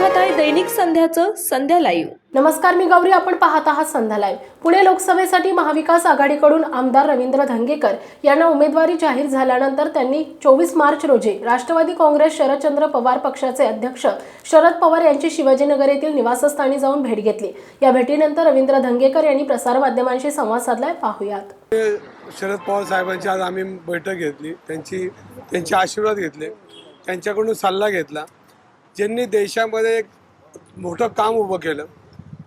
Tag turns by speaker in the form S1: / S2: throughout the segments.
S1: दैनिक संध्याचं संध्या live.
S2: नमस्कार मी गौरी. आपण पाहत आहात संध्या लाईव्ह. पुणे लोकसभेसाठी महाविकास आघाडीकडून आमदार रवींद्र धंगेकर यांना उमेदवारी जाहीर झाल्यानंतर त्यांनी चोवीस मार्च रोजी राष्ट्रवादी काँग्रेस शरदचंद्र पवार पक्षाचे अध्यक्ष शरद पवार यांची शिवाजीनगर येथील निवासस्थानी जाऊन भेट घेतली. या भेटीनंतर रवींद्र धंगेकर यांनी प्रसारमाध्यमांशी संवाद साधलाय. पाहुयात.
S3: शरद पवार साहेबांची आज आम्ही बैठक घेतली. त्यांची त्यांचे आशीर्वाद घेतले. त्यांच्याकडून सल्ला घेतला. ज्यांनी देशामध्ये एक मोठं काम उभं केलं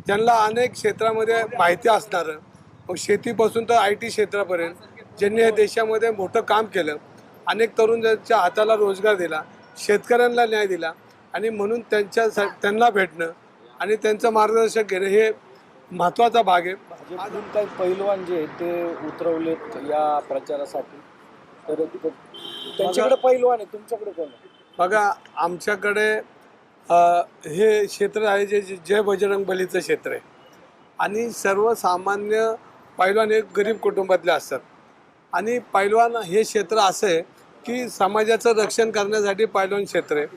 S3: त्यांना अनेक क्षेत्रामध्ये माहिती असणारं. मग शेतीपासून तर आय टी क्षेत्रापर्यंत ज्यांनी या देशामध्ये मोठं काम केलं अनेक तरुण ज्यांच्या हाताला रोजगार दिला शेतकऱ्यांना न्याय दिला आणि म्हणून त्यांच्या त्यांना भेटणं आणि त्यांचं मार्गदर्शन घेणं हे महत्त्वाचा भाग आहे.
S4: भाजपमधून काही पैलवान जे ते उतरवलेत या प्रचारासाठी? तर त्यांच्याकडे पैलवान आहे. तुमच्याकडे कोण आहे?
S3: बघा आमच्याकडे अ, हे क्षेत्र आहे जे जे- जय बजरंग बलीचं क्षेत्र आहे. आणि सर्वसामान्य पैलवान हे गरीब कुटुंबातले असतात. आणि पैलवान हे क्षेत्र असं आहे की समाजाचं रक्षण करण्यासाठी पैलवान क्षेत्र आहे.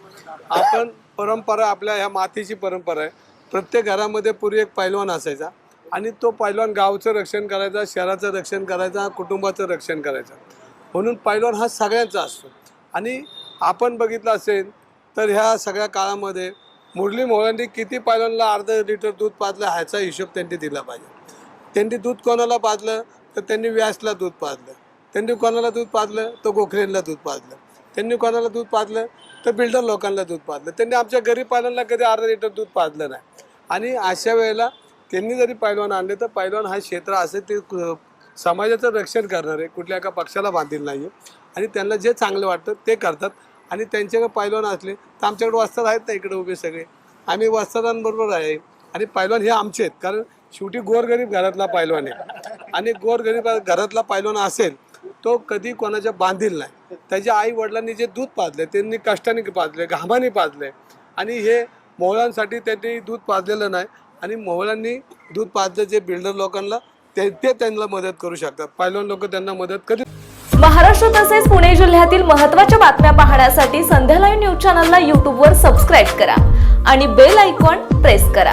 S3: आपण परंपरा आपल्या ह्या मातीची परंपरा आहे. प्रत्येक घरामध्ये पूर्वी एक पैलवान असायचा आणि तो पैलवान गावचं रक्षण करायचा शहराचं रक्षण करायचा कुटुंबाचं रक्षण करायचा. म्हणून पैलवान हा सगळ्यांचा असतो. आणि आपण बघितलं असेल तर ह्या सगळ्या काळामध्ये मुरली मोहळांनी किती पैलवानला अर्धा लिटर दूध पाजलं ह्याचा हिशोब त्यांनी दिला पाहिजे. त्यांनी दूध कोणाला पाजलं? तर त्यांनी व्यासला दूध पाजलं. त्यांनी कोणाला दूध पाजलं? तर गोखलेंना दूध पाजलं. त्यांनी कोणाला दूध पाजलं? तर बिल्डर लोकांना दूध पाजलं. त्यांनी आमच्या गरीब पालनला कधी अर्धा लिटर दूध पाजलं नाही. आणि अशा वेळेला त्यांनी जरी पैलवान आणले तर पैलवान हा क्षेत्र असेल ते समाजाचं रक्षण करणार आहे कुठल्या एका पक्षाला बांधील नाही आहे आणि त्यांना जे चांगलं वाटतं ते करतात. आणि त्यांच्याकडे पैलवान असले तर आमच्याकडे वस्ताद आहेत ना इकडे उभे सगळे. आम्ही वस्तादांबरोबर आहे. आणि पैलवान हे आमचे आहेत. कारण शेवटी गोरगरीब घरातला पैलवान आहे. आणि गोरगरीब घरातला पैलवान असेल तो कधी कोणाच्या बांधील नाही. त्याच्या आई वडिलांनी जे दूध पाजले त्यांनी कष्टाने पाजले घामाने पाजले आणि हे मोहळांसाठी त्यांनी दूध पाजलेलं नाही. आणि मोहळांनी दूध पाजलं जे बिल्डर लोकांना ते ते त्यांना मदत करू शकतात. पायलवान लोक त्यांना मदत कधी
S1: महाराष्ट्र तसेच पुणे जिल्ह्यातील महत्त्वाच्या बातम्या पाहण्यासाठी संध्या लाईव्ह न्यूज चॅनलला यूट्यूबवर सबस्क्राईब करा आणि बेल आयकॉन प्रेस करा.